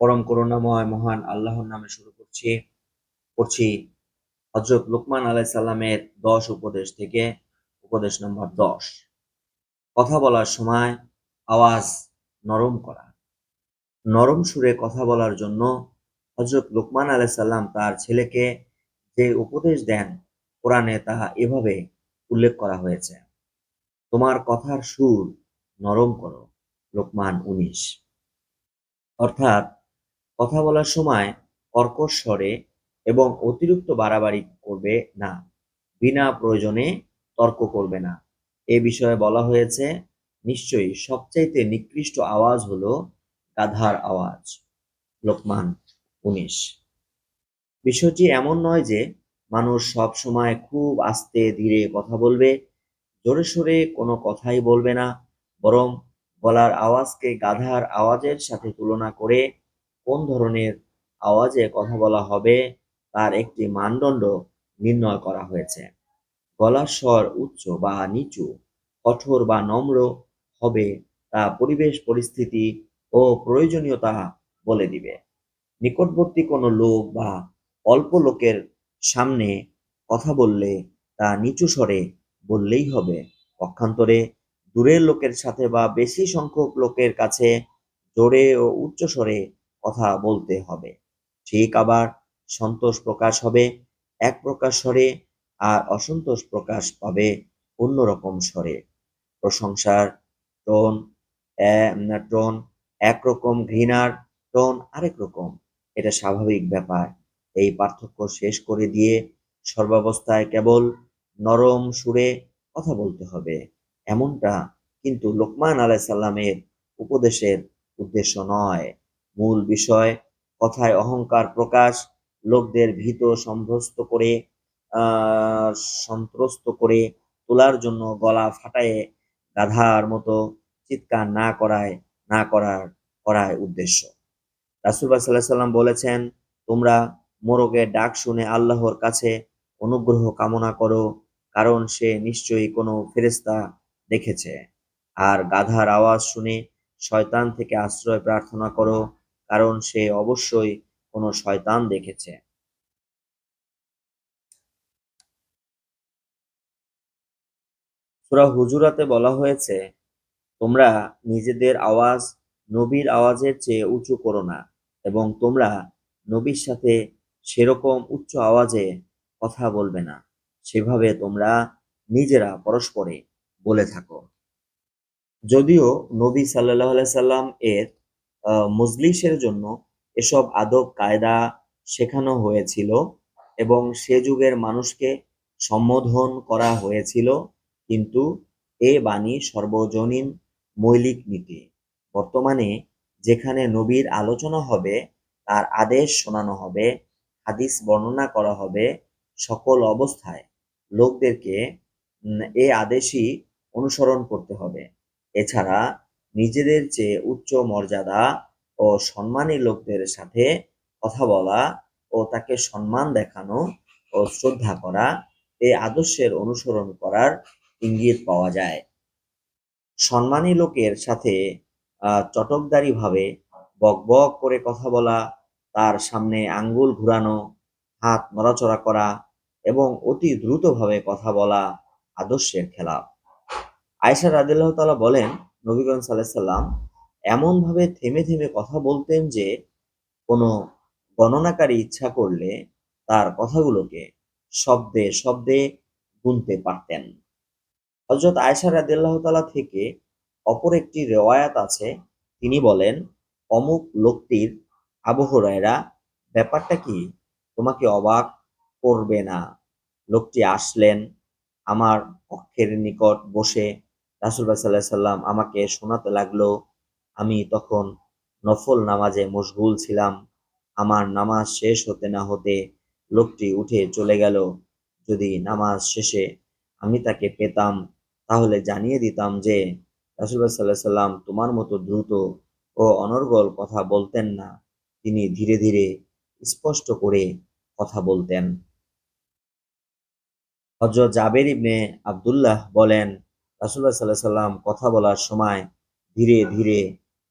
পরম করুণাময় মহান আল্লাহর নামে শুরু করছি করছি হজরত লুকমান আলাই সাল্লামের দশ উপদেশ থেকে উপদেশ নম্বর দশ। কথা বলার সময় আওয়াজ নরম করা। নরম সুরে কথা বলার জন্য হজরত লুকমান আলাই সাল্লাম তার ছেলেকে যে উপদেশ দেন, কোরআনে তাহা এভাবে উল্লেখ করা হয়েছে, তোমার কথার সুর নরম করো, লোকমান উনিশ। অর্থাৎ কথা বলার সময় কর্কশ স্বরে এবং অতিরিক্ত বাড়াবাড়ি করবে না। বিনা প্রয়োজনে তর্ক করবে না। এ বিষয়ে বলা হয়েছে, নিশ্চয়ই সবচাইতে নিকৃষ্ট আওয়াজ হলো গাধার আওয়াজ। লোকমান উনিশ। বিষয়টি এমন নয় যে মানুষ সব সময় খুব আস্তে ধীরে কথা বলবে, জোরে সোরে কোনো কথাই বলবে না, বরং গলার আওয়াজকে গাধার আওয়াজের সাথে তুলনা করে কোন ধরনের আওয়াজে কথা বলা হবে তার একটি মানদণ্ড নির্ণয় করা হয়েছে। গলার স্বর উচ্চ বা নিচু, কঠোর বা নম্র হবে তা পরিবেশ, পরিস্থিতি ও প্রয়োজনীয়তা বলে দিবে। নিকটবর্তী কোনো লোক বা অল্প লোকের সামনে কথা বললে তা নিচু স্বরে বললেই হবে। পক্ষান্তরে দূরের লোকের সাথে বা বেশি সংখ্যক লোকের কাছে জোরে ও উচ্চ স্বরে কথা বলতে হবে। ঠিক আবার সন্তোষ প্রকাশ হবে, এক প্রকার স্বরে, আর অসন্তোষ প্রকাশ পাবে অন্যরকম স্বরে। প্রশংসার টোন টোন একরকম ঘৃণার টোন আরেক রকম। এটা স্বাভাবিক ব্যাপার। এই পার্থক্য শেষ করে দিয়ে সর্বাবস্থায় কেবল নরম সুরে কথা বলতে হবে। এমনটা কিন্তু লোকমান আলাই সাল্লামের উপদেশের উদ্দেশ্য নয়। মূল বিষয়, কথায় অহংকার প্রকাশ, লোকদের ভীত সম্ভ্রস্ত করে সন্ত্রস্ত করে তোলার জন্য গলা ফাটায়ে গাধার মতো চিৎকার না করায়, না করার, করায় উদ্দেশ্য। রাসুলবাহ সাল্লাহ সাল্লাম বলেছেন, তোমরা মোরগের ডাক শুনে আল্লাহর কাছে অনুগ্রহ কামনা করো, কারণ সে নিশ্চয়ই কোনো ফেরেস্তা দেখেছে। আর গাধার আওয়াজ শুনে শয়তান থেকে আশ্রয় প্রার্থনা করো কারণ সে অবশ্যই কোনো শয়তান দেখেছে। সুরা হুজুরাতে বলা হয়েছে, তোমরা নিজেদের আওয়াজ নবীর আওয়াজের চেয়ে উঁচু করো না এবং তোমরা নবীর সাথে সেরকম উচ্চ আওয়াজে কথা বলবে না। সেভাবে তোমরা নিজেরা পরস্পরে বলে থাকো। যদিও নবী সাল্লাহ সাল্লাম এর মজলিসের জন্য এসব আদব, কায়দা শেখানো হয়েছিল এবং সে যুগের মানুষকে সম্বোধন করা হয়েছিল কিন্তু এ বাণী সর্বজনীন মৌলিক নীতি। বর্তমানে যেখানে নবীর আলোচনা হবে, তার আদেশ শোনানো হবে, হাদিস বর্ণনা করা হবে সকল অবস্থায়, লোকদেরকে এ আদেশই অনুসরণ করতে হবে। এছাড়া নিজেদের চেয়ে উচ্চ মর্যাদা ও সম্মানী লোকদের সাথে কথা বলা ও তাকে সম্মান দেখানো ও শ্রদ্ধা করা এই আদর্শের অনুসরণ করার ইঙ্গিত পাওয়া যায়। সম্মানী লোকের সাথে চটকদারি ভাবে বক বক করে কথা বলা, তার সামনে আঙ্গুল ঘুরানো, হাত নড়াচড়া করা এবং অতি দ্রুতভাবে কথা বলা আদর্শের খেলাফ আয়সা রাদিল্লাহ তালা বলেন নবীগঞ্জ সাল্লাহ সাল্লাম এমনভাবে থেমে থেমে কথা বলতেন যে, কোনো গণনাকারী ইচ্ছা করলে তার কথাগুলোকে শব্দে শব্দে গুনতে পারতেন। হজরত আয়সা রাদিল্লাহ তালা থেকে অপর একটি রেওয়ায়াত আছে। তিনি বলেন, অমুক লোকটির আবহরায়রা ব্যাপারটা কি? তোমাকে অবাক করবে না। লোকটি আসলেন আমার পক্ষের নিকট বসে রাসুল্লাহ সাল্লাহ সাল্লাম আমাকে শোনাতে লাগল, আমি তখন নফল নামাজে মশগুল ছিলাম। আমার নামাজ শেষ হতে না হতে লোকটি উঠে চলে গেল। যদি নামাজ শেষে আমি তাকে পেতাম, তাহলে জানিয়ে দিতাম যে রাসুল্লাহ সাল্লাহ সাল্লাম তোমার মতো দ্রুত ও অনর্গল কথা বলতেন না। তিনি ধীরে ধীরে স্পষ্ট করে কথা বলতেন। হজরত জাবের ইবনে আবদুল্লাহ বলেন রাসুল্লাহ সাল্লাহ সাল্লাম কথা বলার সময় ধীরে ধীরে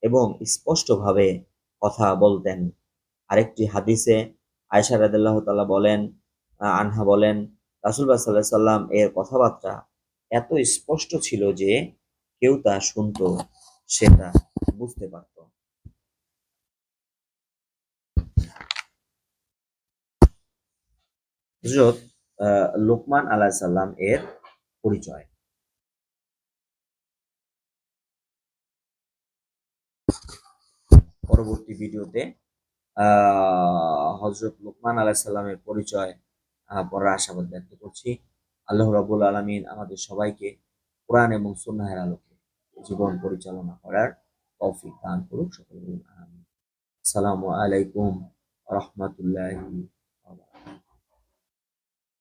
এবং স্পষ্টভাবে কথা বলতেন। আরেকটি হাদিসে আয়সা রাদিল্লাহ তাআলা বলেন আনহা বলেন, রাসূলুল্লাহ সাল্লাল্লাহু আলাইহি সাল্লাম এর কথাবার্তা এত স্পষ্ট ছিল যে কেউ তা শুনতো সেটা বুঝতে পারত। লোকমান আলাইহিস সালাম এর পরিচয়। পরবর্তী ভিডিওতে হজরত লুকমান আলাহ সাল্লামের পরিচয় পড়ার আশাবাদ ব্যক্ত করছি। আল্লাহ রবুল আলমিন আমাদের সবাইকে কোরআন এবং সন্ন্যাহের আলোকে জীবন পরিচালনা করার তৌফিক দান করুক। সকল আসসালামু আলাইকুম রহমতুল্লাহি